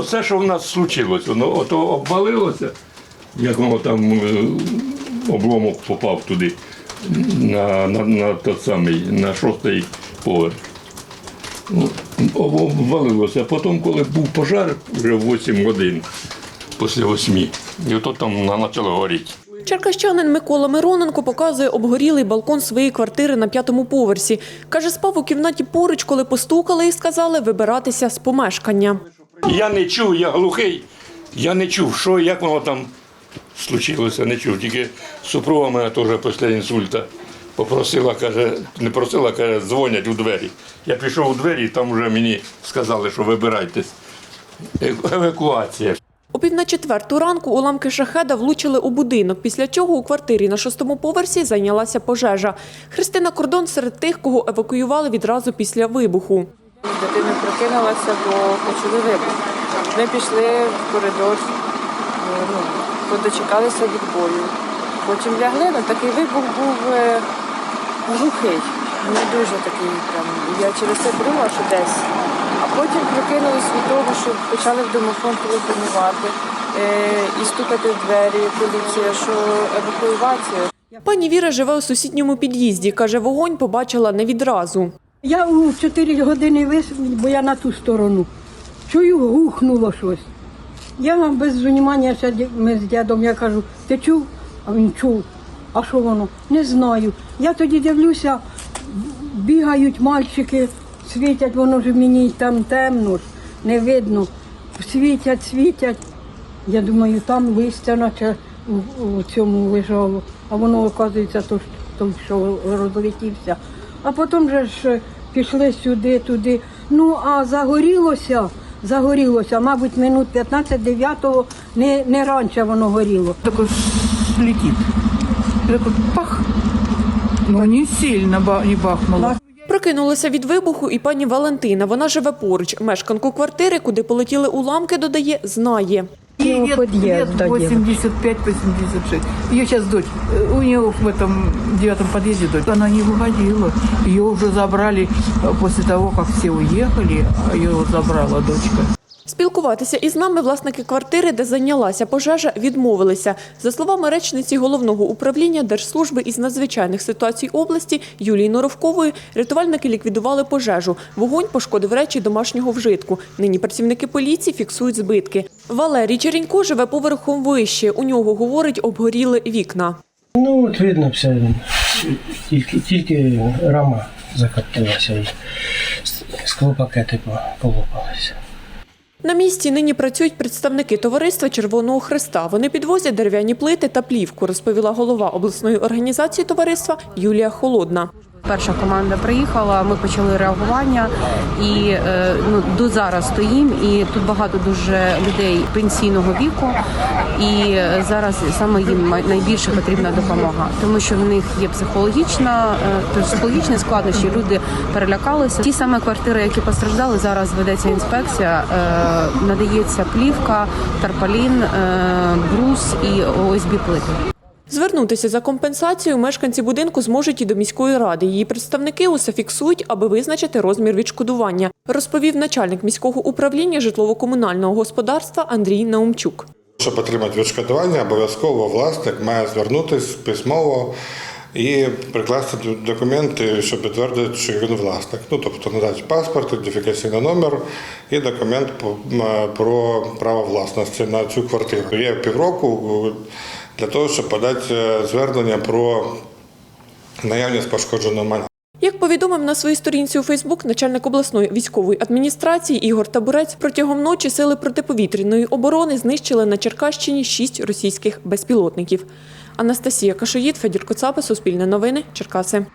Все, що в нас случилось, воно ото обвалилося, як воно там е, обломок попав туди, на, на, на той самий, на шостий поверх. Ну, Обвалилося. А потім, коли був пожар, вже 8 годин, після 8, і ото там почало горіти. Черкащанин Микола Мироненко показує обгорілий балкон своєї квартири на п'ятому поверсі. Каже, спав у кімнаті поруч, коли постукали і сказали вибиратися з помешкання. Я не чув, я глухий. Я не чув, що, як воно там случилося, не чув. Тільки супруга мене теж після інсульта попросила, каже, не просила, каже, дзвонять у двері. Я пішов у двері, і там вже мені сказали, що вибирайтесь. Евакуація. О пів на четверту ранку уламки шахеда влучили у будинок, після чого у квартирі на шостому поверсі зайнялася пожежа. Христина Кордон серед тих, кого евакуювали відразу після вибуху. Дитина прокинулася, бо почули вибух. Ми пішли в коридор, е, ну, подочекалися відбою. Потім лягли, ну такий вибух був е, глухий, не дуже такий там. Я через це думала, що десь. А потім прокинулись від того, що почали в домофон телефонувати е, і стукати в двері, поліція, що евакуювація. Пані Віра живе у сусідньому під'їзді. Каже, вогонь побачила не відразу. Я у 4 години вис, бо я на ту сторону. Чую, гухнуло щось. Я без внимання ще ми з дядом, я кажу, ти чув? А він чув. А що воно? Не знаю. Я тоді дивлюся, бігають мальчики, світять, воно ж мені там темно, не видно. Світять, світять. Я думаю, там листя наче у, у цьому лежало, а воно, оказується, то, що розлетівся. А потім же ж пішли сюди, туди. Ну, а загорілося, загорілося, мабуть, минут 15-9, не, не раніше воно горіло. Також летить. Пах. Ну, не сильно не бахнуло. Прокинулася від вибуху і пані Валентина. Вона живе поруч. Мешканку квартири, куди полетіли уламки, додає, знає. Ей Ну, лет, подъезд, лет да, 85-86. Ее сейчас дочь, э, у нее в этом девятом подъезде дочь. Она не выходила. Ее уже забрали э, после того, как все уехали. а Ее вот забрала дочка. Спілкуватися із нами власники квартири, де зайнялася пожежа, відмовилися. За словами речниці головного управління Держслужби із надзвичайних ситуацій області Юлії Норовкової, рятувальники ліквідували пожежу. Вогонь пошкодив речі домашнього вжитку. Нині працівники поліції фіксують збитки. Валерій Черенько живе поверхом вище. У нього, говорить, обгоріли вікна. Ну, от видно все. Тільки, тільки рама закоптилася і склопакети полопалися. На місці нині працюють представники товариства Червоного Христа. Вони підвозять дерев'яні плити та плівку, розповіла голова обласної організації товариства Юлія Холодна. Перша команда приїхала, ми почали реагування і е, ну, до зараз стоїмо. І тут багато дуже людей пенсійного віку. І зараз саме їм найбільше потрібна допомога, тому що в них є психологічна, е, психологічні складнощі. Люди перелякалися. Ті саме квартири, які постраждали, зараз ведеться інспекція. Е, надається плівка, тарпалін, брус і ОСБ плити. Звернутися за компенсацією мешканці будинку зможуть і до міської ради. Її представники усе фіксують, аби визначити розмір відшкодування, розповів начальник міського управління житлово-комунального господарства Андрій Наумчук. Щоб отримати відшкодування, обов'язково власник має звернутися письмово і прикласти документи, що підтвердять, що він власник. Ну, тобто надати паспорт, ідентифікаційний номер і документ про право власності на цю квартиру. Є півроку для того, щоб подати е, звернення про наявність пошкодженого майна. Як повідомив на своїй сторінці у Фейсбук начальник обласної військової адміністрації Ігор Табурець, протягом ночі сили протиповітряної оборони знищили на Черкащині шість російських безпілотників. Анастасія Кашоїд, Федір Коцапа, Суспільне новини, Черкаси.